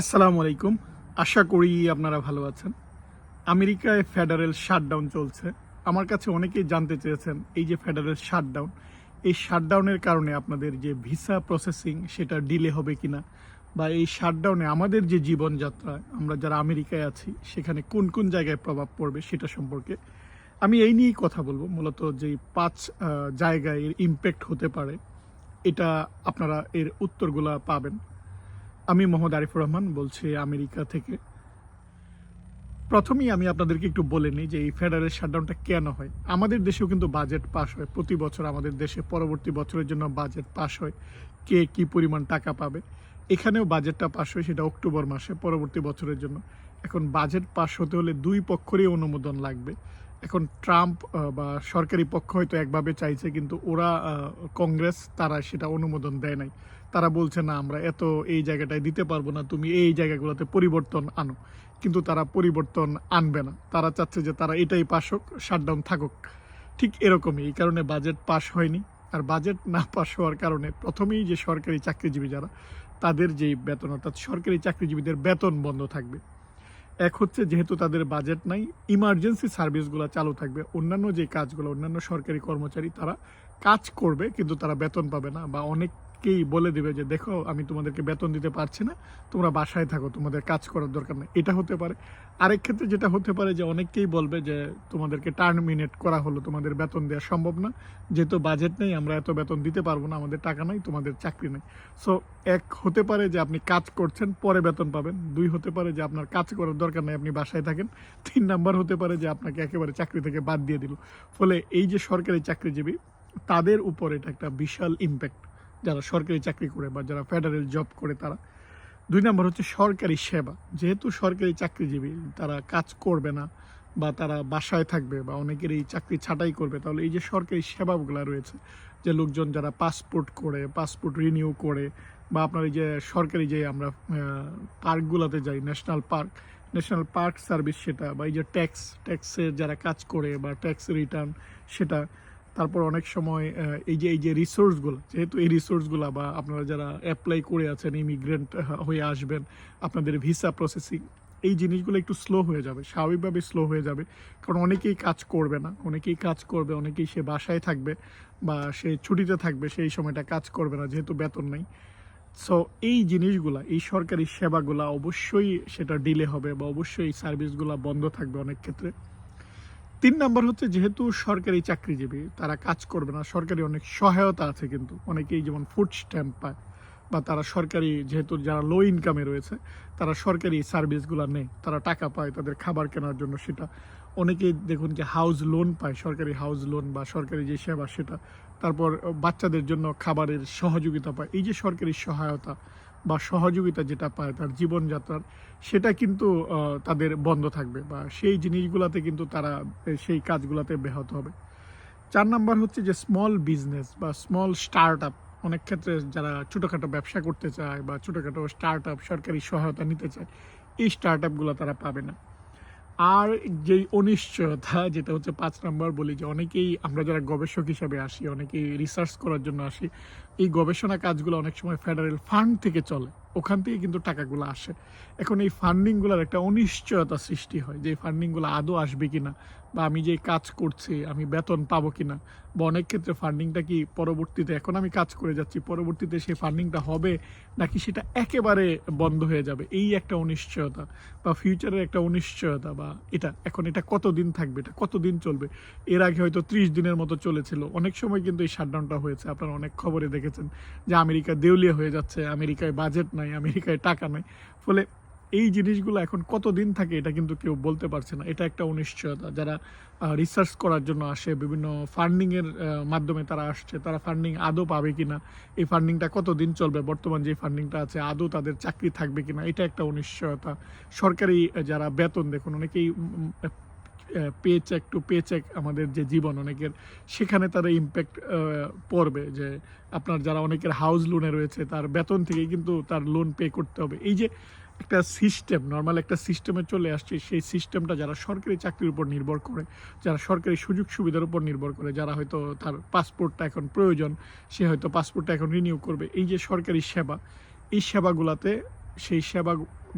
আসসালামু আলাইকুম। আশা করি আপনারা ভালো আছেন। আমেরিকায় ফেডারেল শাটডাউন চলছে। আমার কাছে অনেকেই জানতে চেয়েছেন এই যে ফেডারেল শাটডাউন, এই শাটডাউনের কারণে আপনাদের যে ভিসা প্রসেসিং সেটা ডিলে হবে কিনা, বা এই শাটডাউনে আমাদের যে জীবনযাত্রা, আমরা যারা আমেরিকায় আছি, সেখানে কোন কোন জায়গায় প্রভাব পড়বে সেটা সম্পর্কে আমি এই নিয়েই কথা বলব। মূলত যে পাঁচ জায়গায় এর ইম্প্যাক্ট হতে পারে, এটা আপনারা এর উত্তরগুলা পাবেন। আমি মোহাম্মদ আরিফুর রহমান বলছি আমেরিকা থেকে। প্রথমেই আমি আপনাদেরকে একটু বলে নিই যে এই ফেডারেল শাটডাউনটা কেন হয়? আমাদের দেশেও কিন্তু বাজেট পাস হয়। প্রতি বছর আমাদের দেশে পরবর্তী বছরের জন্য বাজেট পাস হয় কে কি পরিমাণ টাকা পাবে। এখানেও বাজেটটা পাস হয় সেটা অক্টোবর মাসে, পরবর্তী বছরের জন্য। এখন বাজেট পাস হতে হলে দুই পক্ষেরই অনুমোদন লাগবে। এখন ট্রাম্প বা সরকারি পক্ষ হয়তো একভাবে চাইছে, কিন্তু ওরা কংগ্রেস, তারা সেটা অনুমোদন দেয় নাই। তারা বলছে, না, আমরা এত এই জায়গাটায় দিতে পারব না, তুমি এই জায়গাগুলোতে পরিবর্তন আনো। কিন্তু তারা পরিবর্তন আনবে না। তারা চাচ্ছে যে তারা এটাই পাস হোক, শাটডাউন থাকুক। ঠিক এরকমই, এই কারণে বাজেট পাস হয়নি। আর বাজেট না পাস হওয়ার কারণে প্রথমেই যে সরকারি চাকরিজীবী যারা, তাদের যেই বেতন, অর্থাৎ সরকারি চাকরিজীবীদের বেতন বন্ধ থাকবে। এক হচ্ছে যেহেতু তাদের বাজেট নাই ইমার্জেন্সি সার্ভিসগুলো চালু থাকবে। অন্যান্য যে কাজগুলো, অন্যান্য সরকারি কর্মচারী তারা কাজ করবে, কিন্তু তারা বেতন পাবে না বা অনেককেই বলে দিবে যে, দেখো, আমি তোমাদেরকে বেতন দিতে পারছি না। তোমরা বাসায় থাকো, তোমাদের কাজ করার দরকার নেই। এটা হতে পারে। আরেক ক্ষেত্রে যেটা হতে পারে যে, অনেককেই বলবে যে, তোমাদেরকে টার্মিনেট করা হলো, তোমাদের বেতন দেওয়া সম্ভব না। যেহেতু বাজেট নেই, আমরা এত বেতন দিতে পারব না, আমাদের টাকা নাই, তোমাদের চাকরি নেই। সো এক হতে পারে যে, আপনি কাজ করছেন, পরে বেতন পাবেন। দুই হতে পারে যে, আপনার কাজ করার দরকার নেই, আপনি বাসায় থাকেন। তিন নাম্বার হতে পারে যে, আপনাকে একেবারে চাকরি থেকে বাদ দিয়ে দিল। ফলে এই যে সরকারি চাকরিজীবী, তাদের উপর এটা একটা বিশাল ইম্প্যাক্ট যারা সরকারি চাকরি করে বা যারা ফেডারেল জব করে তারা। দুই নম্বর হচ্ছে সরকারি সেবা। যেহেতু সরকারি চাকরিজীবী, তারা কাজ করবে না বা তারা বাসায় থাকবে বা অনেকের এই চাকরি ছাঁটাই করবে, তাহলে এই যে সরকারি সেবাগুলো রয়েছে, যে লোকজন যারা পাসপোর্ট করে পাসপোর্ট রিনিউ করে, বা আপনার এই যে সরকারি যে আমরা পার্কগুলোতে যাই national park national park service সেটা, বা এই যে ট্যাক্স ট্যাক্সের যারা কাজ করে বা ট্যাক্স রিটার্ন সেটা তারপর অনেক সময় এই যে এই যে রিসোর্সগুলো যেহেতু এই রিসোর্সগুলো বা আপনারা যারা অ্যাপ্লাই করে আছেন ইমিগ্রেন্ট হয়ে আসবেন, আপনাদের ভিসা প্রসেসিং এই জিনিসগুলো একটু স্লো হয়ে যাবে, স্বাভাবিকভাবে স্লো হয়ে যাবে। কারণ অনেকেই কাজ করবে না, অনেকেই কাজ করবে, অনেকেই সে বাসায় থাকবে বা সে ছুটিতে থাকবে, সেই সময়টা কাজ করবে না, যেহেতু বেতন নেই। সো এই জিনিসগুলা, এই সরকারি সেবাগুলা অবশ্যই সেটা ডিলে হবে বা অবশ্যই সার্ভিসগুলো বন্ধ থাকবে অনেক ক্ষেত্রে। তিন নাম্বার হচ্ছে যেহেতু সরকারি চাকরিজীবী, তারা কাজ করবে না, সরকারি অনেক সহায়তা আছে কিন্তু। অনেকেই যেমন ফুড স্ট্যাম্প পায় বা তারা সরকারি যেহেতু যারা লো ইনকামে রয়েছে, তারা সরকারি সার্ভিসগুলো নেই তারা টাকা পায় তাদের খাবার কেনার জন্য সেটা। অনেকেই দেখুন যে হাউস লোন পায়, সরকারি হাউস লোন বা সরকারি যে সেবা সেটা। তারপর বাচ্চাদের জন্য খাবারের সহযোগিতা পায়। এই যে সরকারি সহায়তা বা সহযোগিতা যেটা পায়, তার জীবনযাত্রার, সেটা কিন্তু তাদের বন্ধ থাকবে বা সেই জিনিসগুলাতে কিন্তু তারা সেই কাজগুলোতে ব্যাহত হবে। চার নাম্বার হচ্ছে যে স্মল বিজনেস বা স্মল স্টার্ট আপ অনেক ক্ষেত্রে যারা ছোটোখাটো ব্যবসা করতে চায় বা ছোটোখাটো স্টার্ট আপ সরকারি সহায়তা নিতে চায়, এই স্টার্ট আপগুলো তারা পাবে না। আর যেই অনিশ্চয়তা, যেটা হচ্ছে পাঁচ নম্বর বলি যে অনেকেই, আমরা যারা গবেষক হিসাবে আসি, অনেকেই রিসার্চ করার জন্য আসি, এই গবেষণা কাজগুলো অনেক সময় ফেডারেল ফান্ড থেকে চলে। ওখান থেকে কিন্তু টাকাগুলো আসে। এখন এই ফান্ডিংগুলোর একটা অনিশ্চয়তা সৃষ্টি হয় যে ফান্ডিংগুলো আদৌ আসবে কি না বা আমি যে কাজ করছি, আমি বেতন পাবো কি না বা অনেক ক্ষেত্রে ফান্ডিংটা কি পরবর্তীতে, এখন আমি কাজ করে যাচ্ছি, পরবর্তীতে সেই ফান্ডিংটা হবে নাকি সেটা একেবারে বন্ধ হয়ে যাবে? এই একটা অনিশ্চয়তা বা ফিউচারের একটা অনিশ্চয়তা বা এটা, এখন এটা কতদিন থাকবে, এটা কতদিন চলবে? এর আগে হয়তো ত্রিশ দিনের মতো চলেছিল। অনেক সময় কিন্তু এই শাটডাউনটা হয়েছে। আপনারা অনেক খবরে দেখেছেন যে আমেরিকা দেউলিয়া হয়ে যাচ্ছে, আমেরিকায় বাজেট নাই আমেরিকায় টাকা নাই। ফলে এই জিনিসগুলো এখন কতদিন থাকে এটা কিন্তু কেউ বলতে পারছে না। এটা একটা অনিশ্চয়তা। যারা রিসার্চ করার জন্য আসে, বিভিন্ন ফান্ডিংয়ের মাধ্যমে তারা আসছে, তারা ফান্ডিং আদৌ পাবে কিনা, এই ফান্ডিংটা কতদিন চলবে, বর্তমান যে ফান্ডিংটা আছে, আদৌ তাদের চাকরি থাকবে কিনা, এটা একটা অনিশ্চয়তা। সরকারি যারা বেতন দেখুন, অনেকেই pay check to pay check আমাদের যে জীবন অনেকের, সেখানে তার ইম্প্যাক্ট পড়বে যে আপনার যারা অনেকের হাউস লোনে রয়েছে, তার বেতন থেকে কিন্তু তার লোন পে করতে হবে। এই যে একটা সিস্টেম নর্মাল একটা সিস্টেমে চলে আসছে, সেই সিস্টেমটা যারা সরকারি চাকরির উপর নির্ভর করে, যারা সরকারি সুযোগ সুবিধার উপর নির্ভর করে, যারা হয়তো তার পাসপোর্টটা এখন প্রয়োজন, সে হয়তো পাসপোর্টটা এখন রিনিউ করবে। এই যে সরকারি সেবা, এই সেবাগুলোতে সেই সেবা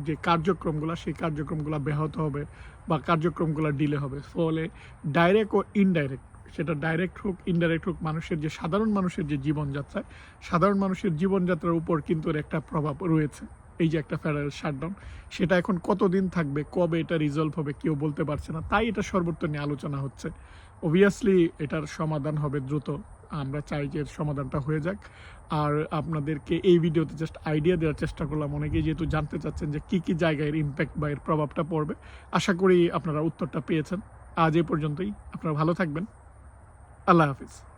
যে কার্যক্রমগুলো, সেই কার্যক্রমগুলো ব্যাহত হবে বা কার্যক্রমগুলো ডিলে হবে। ফলে ডাইরেক্ট ও ইনডাইরেক্ট সেটা ডাইরেক্ট হোক ইনডাইরেক্ট হোক, মানুষের যে সাধারণ মানুষের যে জীবনযাত্রায় সাধারণ মানুষের জীবনযাত্রার উপর কিন্তু একটা প্রভাব রয়েছে। এই যে একটা ফেডারেল শাটডাউন সেটা এখন কতদিন থাকবে, কবে এটা রিজলভ হবে কেউ বলতে পারছে না। তাই এটা সর্বত্র নিয়ে আলোচনা হচ্ছে। অবভিয়াসলি এটার সমাধান হবে দ্রুত। আমরা চাই যে সমাধানটা হয়ে যাক। আর আপনাদেরকে এই ভিডিওতে জাস্ট আইডিয়া দেওয়ার চেষ্টা করলাম। অনেকেই যেহেতু জানতে চাচ্ছেন যে কি কি জায়গায় ইম্প্যাক্ট বা এর প্রভাবটা পড়বে, আশা করি আপনারা উত্তরটা পেয়েছেন। আজ এ পর্যন্তই। আপনারা ভালো থাকবেন। আল্লাহ হাফিজ।